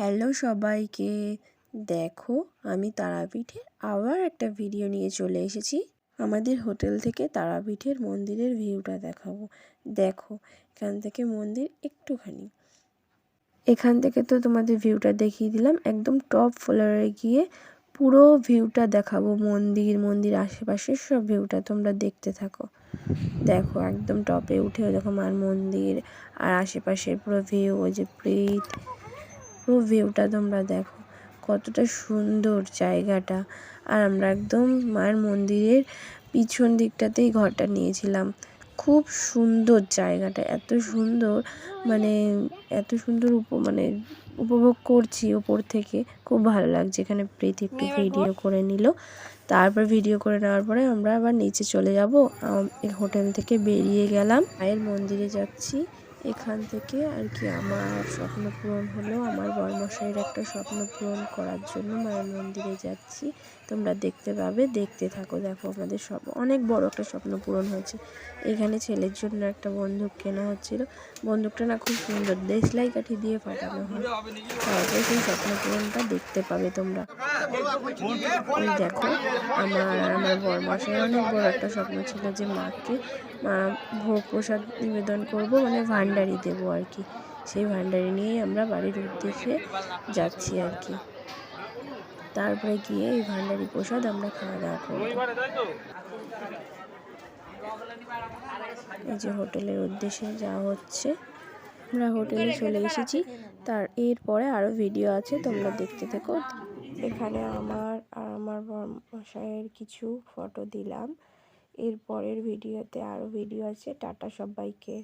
Hello সবাইকে। দেখো, আমি তারাপীঠে আবার একটা ভিডিও নিয়ে চলে এসেছি। আমাদের হোটেল থেকে তারাপীঠের মন্দিরের ভিউটা দেখাবো। দেখো, এখান থেকে মন্দির একটুখানি। এখান থেকে তো তোমাদের ভিউটা দেখিয়ে দিলাম। একদম টপ ফ্লোরে গিয়ে পুরো ভিউটা দেখাবো। মন্দির মন্দির আশেপাশের সব ভিউটা তোমরা দেখতে থাকো। দেখো, একদম টপে উঠে দেখো মার মন্দির। আর আশেপাশের পুরো ভিউ ওই যে প্রেত পুরো ভিউটা তোমরা দেখো। কতটা সুন্দর জায়গাটা। আর আমরা একদম মায়ের মন্দিরের পিছন দিকটাতেই ঘরটা নিয়েছিলাম। খুব সুন্দর জায়গাটা এত সুন্দর মানে এত সুন্দর উপ মানে উপভোগ করছি ওপর থেকে। খুব ভালো লাগছে এখানে প্রীতি একটু ভিডিও করে নিল। তারপর ভিডিও করে নেওয়ার পরে আমরা আবার নিচে চলে যাব। হোটেল থেকে বেরিয়ে গেলাম। মায়ের মন্দিরে যাচ্ছি। এখান থেকে আর কি আমার স্বপ্ন পূরণ হলো। আমার বর্মশাইয়ের একটা স্বপ্ন পূরণ করার জন্য মায়ের মন্দিরে যাচ্ছি। তোমরা দেখতে পাবে, দেখতে থাকো, দেখো আমাদের সব, অনেক বড় একটা স্বপ্ন পূরণ হয়েছে। এখানে ছেলের জন্য একটা বন্দুক কেনা হচ্ছিল। বন্দুকটা না খুব সুন্দর, দেশলাই কাঠি দিয়ে ফাটানো হয়। তারপরে সেই স্বপ্ন পূরণটা দেখতে পাবে তোমরা। দেখো, আমার আমার বরমাসের অনেক বড় একটা স্বপ্ন ছিল যে মাকে, মা ভোগ প্রসাদ নিবেদন করব মানে ভান্ডারি দেবো আর কি। সেই ভান্ডারি নিয়েই আমরা বাড়ির উদ্দেশ্যে যাচ্ছি আর কি। তারপরে গিয়ে এই ভান্ডারি প্রসাদ আমরা খাওয়া দাওয়া করব। এই যে হোটেলের উদ্দেশ্যে যাওয়া হচ্ছে। আমরা হোটেলে চলে এসেছি। তার এরপরে আরও ভিডিও আছে, তোমরা দেখতে থেকো। এখানে আমার আর আমার মশাইয়ের কিছু ফটো দিলাম। এর পরের ভিডিওতে আরও ভিডিও আছে। টাটা সবাইকে।